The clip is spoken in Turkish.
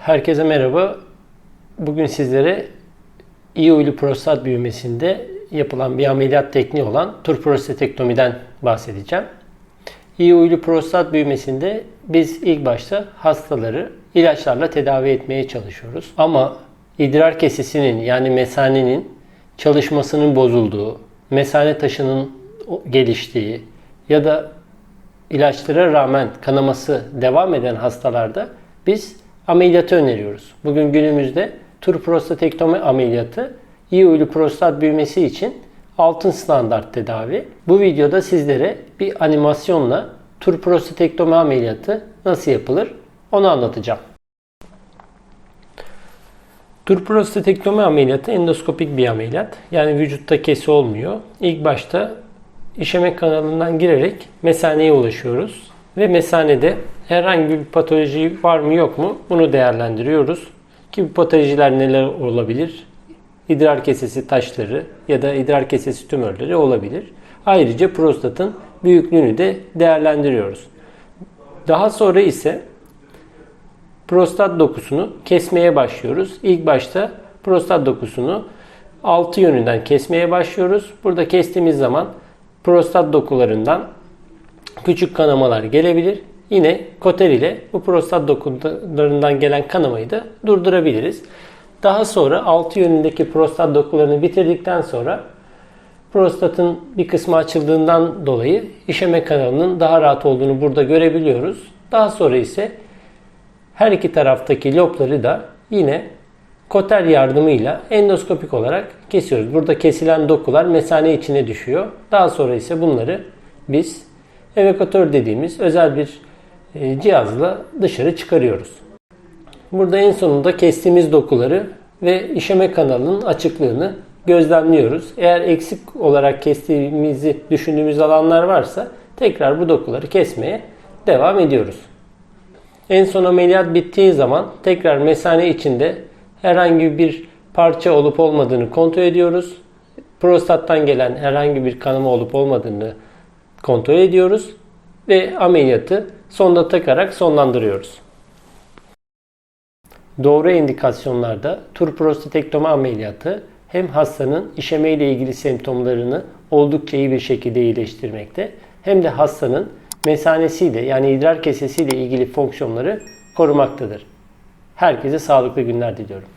Herkese merhaba. Bugün sizlere iyi uylu prostat büyümesinde yapılan bir ameliyat tekniği olan turprostatektomiden bahsedeceğim. İyi uylu prostat büyümesinde biz ilk başta hastaları ilaçlarla tedavi etmeye çalışıyoruz. Ama idrar kesesinin yani mesanenin çalışmasının bozulduğu, mesane taşının geliştiği ya da ilaçlara rağmen kanaması devam eden hastalarda biz ameliyatı öneriyoruz. Bugün günümüzde turprostatektomi ameliyatı iyi uylu prostat büyümesi için altın standart tedavi. Bu videoda sizlere bir animasyonla turprostatektomi ameliyatı nasıl yapılır onu anlatacağım. Turprostatektomi ameliyatı endoskopik bir ameliyat. Yani vücutta kesi olmuyor. İlk başta işeme kanalından girerek mesaneye ulaşıyoruz. Ve mesanede herhangi bir patoloji var mı yok mu bunu değerlendiriyoruz. Ki bu patolojiler neler olabilir? İdrar kesesi taşları ya da idrar kesesi tümörleri olabilir. Ayrıca prostatın büyüklüğünü de değerlendiriyoruz. Daha sonra ise prostat dokusunu kesmeye başlıyoruz. İlk başta prostat dokusunu altı yönünden kesmeye başlıyoruz. Burada kestiğimiz zaman prostat dokularından küçük kanamalar gelebilir. Yine koter ile bu prostat dokularından gelen kanamayı da durdurabiliriz. Daha sonra altı yönündeki prostat dokularını bitirdikten sonra prostatın bir kısmı açıldığından dolayı işeme kanalının daha rahat olduğunu burada görebiliyoruz. Daha sonra ise her iki taraftaki lobları da yine koter yardımıyla endoskopik olarak kesiyoruz. Burada kesilen dokular mesane içine düşüyor. Daha sonra ise bunları biz evakatör dediğimiz özel bir e, cihazla dışarı çıkarıyoruz. Burada en sonunda kestiğimiz dokuları ve işeme kanalının açıklığını gözlemliyoruz. Eğer eksik olarak kestiğimizi düşündüğümüz alanlar varsa tekrar bu dokuları kesmeye devam ediyoruz. En son ameliyat bittiği zaman tekrar mesane içinde herhangi bir parça olup olmadığını kontrol ediyoruz. Prostattan gelen herhangi bir kanama olup olmadığını kontrol ediyoruz ve ameliyatı sonda takarak sonlandırıyoruz. Doğru indikasyonlarda turprostatektomi ameliyatı hem hastanın işeme ile ilgili semptomlarını oldukça iyi bir şekilde iyileştirmekte hem de hastanın mesanesiyle yani idrar kesesiyle ilgili fonksiyonları korumaktadır. Herkese sağlıklı günler diliyorum.